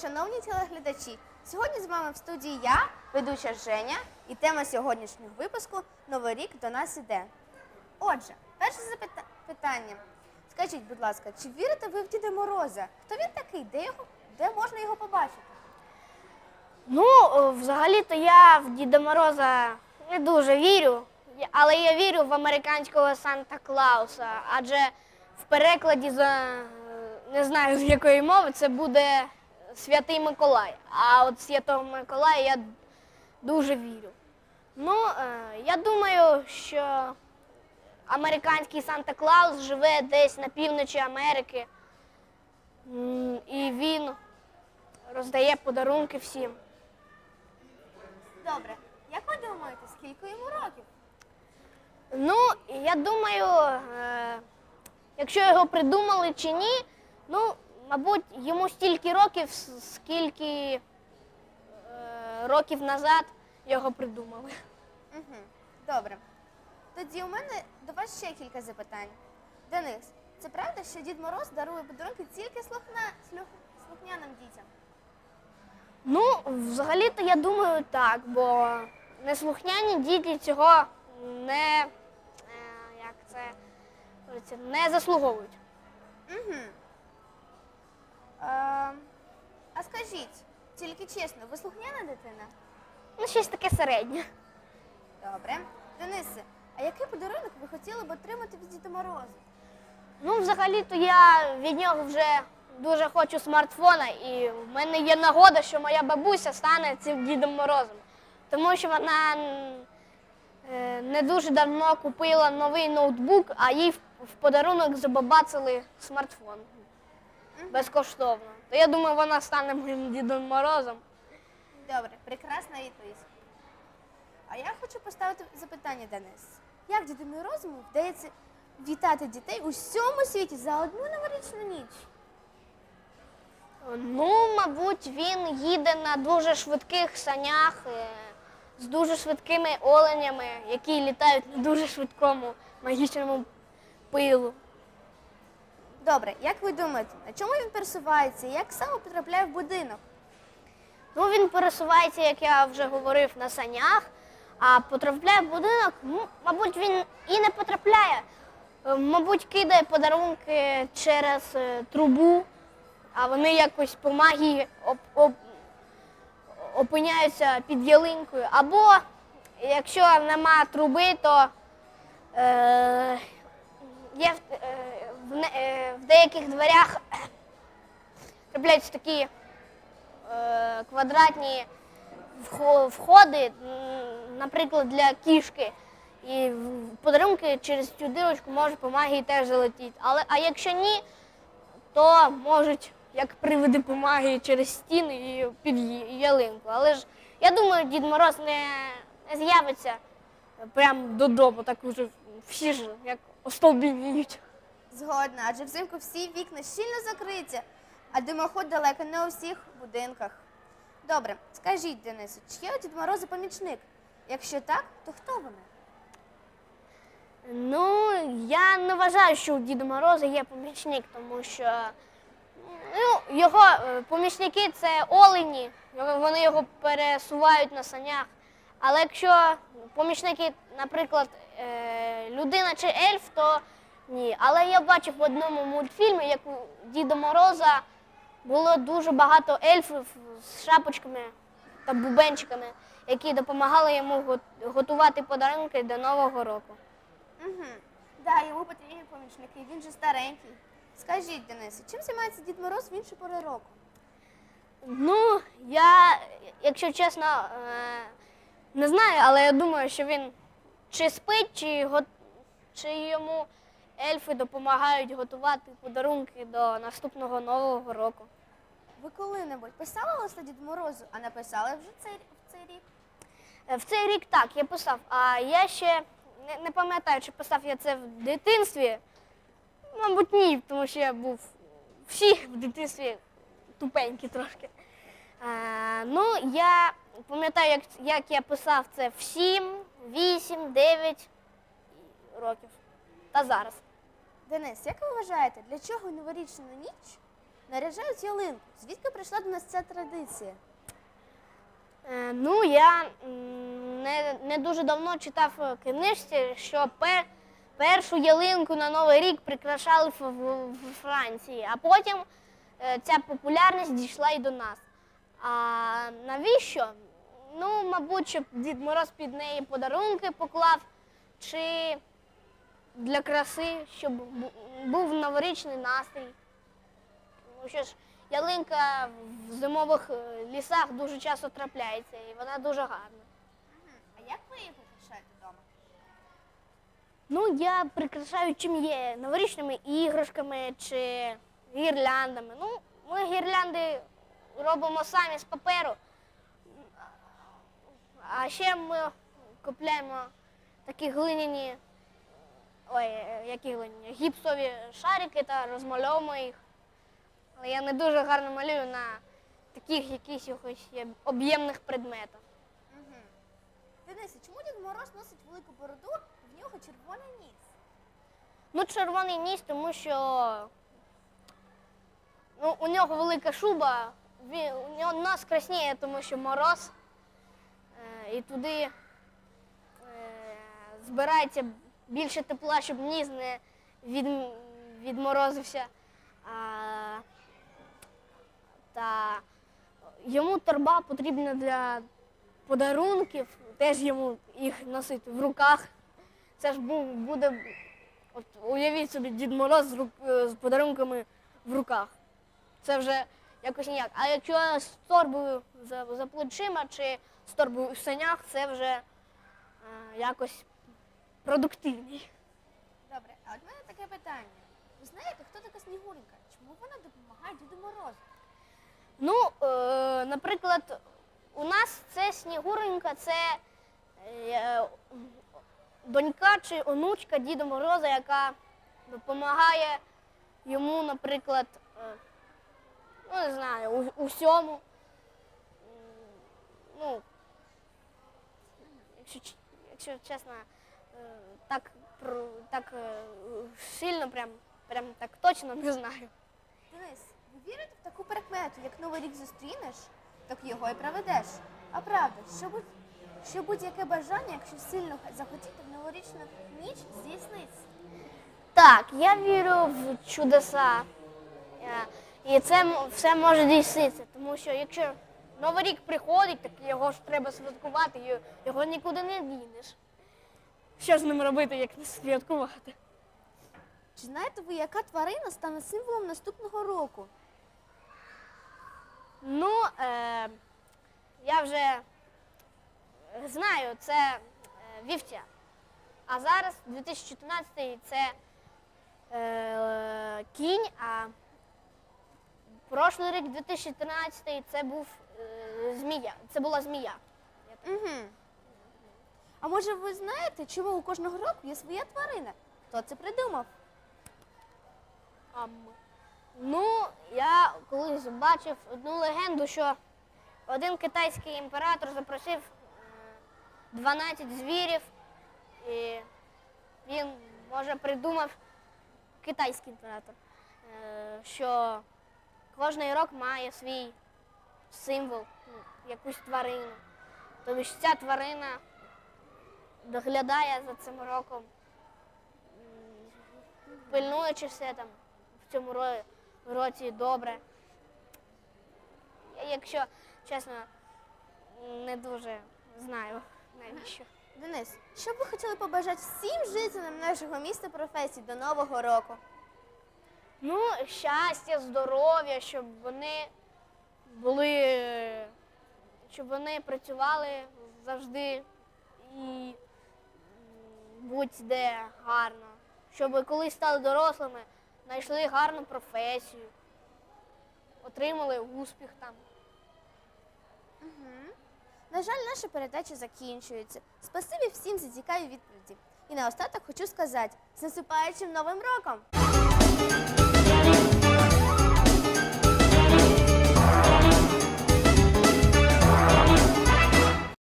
шановні телеглядачі! Сьогодні з вами в студії я, ведуча Женя, і тема сьогоднішнього випуску Новий рік до нас іде. Отже, перше запита- питання. Скажіть, будь ласка, чи вірите ви в Діда Мороза? Хто він такий? Де, його, де можна його побачити? Ну, взагалі-то я в Діда Мороза не дуже вірю, але я вірю в американського Санта Клауса, адже в перекладі за е, не знаю з якої мови це буде Святий Миколай. А от Святого Миколая я дуже вірю. Ну, е, я думаю, що американський Санта Клаус живе десь на півночі Америки, і він роздає подарунки всім. Добре. Як ви думаєте, скільки йому років? Ну, я думаю, е, якщо його придумали чи ні, ну, мабуть, йому стільки років, скільки е, років назад його придумали. Угу. Добре. Тоді у мене до вас ще кілька запитань. Денис, це правда, що Дід Мороз дарує подарунки тільки слухна, слух, слухняним дітям? Ну, взагалі-то я думаю так, бо неслухняні діти цього не, е, як це, не заслуговують. Угу. Е, а скажіть, тільки чесно, ви слухняна дитина? Ну, щось таке середнє. Добре. Денисе, а який подарунок ви хотіли б отримати від Діда Мороза? Ну, взагалі-то я від нього вже дуже хочу смартфона, і в мене є нагода, що моя бабуся стане цим Дідом Морозом. Тому що вона е, не дуже давно купила новий ноутбук, а їй в в подарунок забабацали смартфон безкоштовно. То я думаю, вона стане моїм Дідом Морозом. Добре, прекрасна відповідь. А я хочу поставити запитання, Денис. Як Діду Морозу вдається вітати дітей у всьому світі за одну новорічну ніч? Ну, мабуть, він їде на дуже швидких санях е, з дуже швидкими оленями, які літають на дуже швидкому магічному пилу. Добре, як ви думаєте, на чому він пересувається і як саме потрапляє в будинок? Ну, він пересувається, як я вже говорив, на санях, а потрапляє в будинок, мабуть, він і не потрапляє. Е, Мабуть, кидає подарунки через е, трубу, а вони якось по магії оп- оп- опиняються під ялинкою. Або якщо нема труби, то е, є е, в, не- е, в деяких дверях трапляються такі е, квадратні входи, наприклад, для кішки. І подарунки через цю дирочку можуть по магії теж залетіти. Але а якщо ні, то можуть як привиди по магії через стіни і під ялинку. Але ж я думаю, Дід Мороз не, не з'явиться прямо додому, так уже всі ж як остолбініють. Згодна, адже взимку всі вікна щільно закриті, а димоход далеко не у всіх будинках. Добре, скажіть, Денису, чи є у Дід Мороза помічник? Якщо так, то хто вони? Ну, я не вважаю, що у Діда Мороза є помічник, тому що ну, його е, помічники це олені, вони його пересувають на санях. Але якщо помічники, наприклад, е, людина чи ельф, то ні. Але я бачив в одному мультфільмі, як у Діда Мороза було дуже багато ельфів з шапочками та бубенчиками, які допомагали йому готувати подарунки до Нового року. Угу. Да, йому потрібні помічники, він же старенький. Скажіть, Денису, чим займається Дід Мороз в інші пори року? Ну, я, якщо чесно, е, не знаю, але я думаю, що він чи спить, чи, го- чи йому ельфи допомагають готувати подарунки до наступного нового року. Ви коли-небудь писали листа Діду Морозу, а написали вже цей, в цей рік? Е, В цей рік так, я писав, а я ще не, не пам'ятаю, чи писав я це в дитинстві. Мабуть, ні, тому що я був всі в дитинстві тупенькі трошки. Е, ну, я пам'ятаю, як, як я писав це в 7, 8, 9 років. Та зараз. Денис, як ви вважаєте, для чого новорічна ніч наряжають ялинку. Звідки прийшла до нас ця традиція? Е, ну, я не, не дуже давно читав в книжці, що пер, першу ялинку на Новий рік прикрашали в, в, в Франції, а потім е, ця популярність дійшла і до нас. А навіщо? Ну, мабуть, щоб Дід Мороз під неї подарунки поклав, чи для краси, щоб був новорічний настрій. Тому що ж ялинка в зимових е, лісах дуже часто трапляється, і вона дуже гарна. А як ви її прикрашаєте вдома? Ну, я прикрашаю чим є новорічними іграшками чи гірляндами. Ну, ми гірлянди робимо самі з паперу. А ще ми купляємо такі глиняні, ой, е, які глиняні, гіпсові шарики та розмальовуємо їх. Але я не дуже гарно малюю на таких якихось об'ємних предметах. Угу. Денисе, чому Дід Мороз носить велику бороду, в нього червоний ніс? Ну, червоний ніс, тому що ну, у нього велика шуба, він, у нього нос красніє, тому що мороз. Е, і туди е, збирається більше тепла, щоб ніс не від, відморозився. А, та йому торба потрібна для подарунків, теж йому їх носити в руках. Це ж був, буде От уявіть собі Дід Мороз з, рук, е, з подарунками в руках. Це вже якось ніяк. А якщо з торбою за, за плечима чи з торбою в санях, це вже е, якось продуктивніше. Добре, а от мене таке питання. Ви знаєте, хто така Снігуренька? Чому вона допомагає Діду Морозу? Ну, е, наприклад, у нас це Снігуренька, це е, донька чи онучка Діда Мороза, яка допомагає йому, наприклад, е, ну не знаю, у, у всьому. Ну, якщо, якщо чесно, так, так е, сильно, прям, прям так точно не знаю. Денис, ви вірите в таку прикмету, як Новий рік зустрінеш, так його і проведеш. А правда, що, будь, що будь-яке бажання, якщо сильно захотіти в новорічну ніч, здійсниться. Так, я вірю в чудеса. Е, І це все може дійснитися, тому що якщо Новий рік приходить, так його ж треба святкувати, його нікуди не дінеш. Що з ним робити, як не святкувати? Чи знаєте ви, яка тварина стане символом наступного року? Ну, е, я вже знаю, це е, вівця. А зараз 2014 це е, кінь, а прошлий рік 2013 це був е, змія. Це була змія. Угу. А може ви знаєте, чому у кожного року є своя тварина? Хто це придумав? Ам. Ну, я колись бачив одну легенду, що один китайський імператор запросив е, 12 звірів, і він, може, придумав китайський імператор, е, що кожний рок має свій символ, ну, якусь тварину. Тобто ця тварина доглядає за цим роком, пильнуючи все там в цьому році добре. Якщо чесно, не дуже знаю навіщо. Денис, що б ви хотіли побажати всім жителям нашого міста професій до Нового року? Ну, щастя, здоров'я, щоб вони були, щоб вони працювали завжди і будь-де гарно. Щоб коли стали дорослими, знайшли гарну професію, отримали успіх там. На жаль, наша передача закінчується. Спасибі всім за цікаві відповіді. І наостаток хочу сказати з наступаючим новим роком!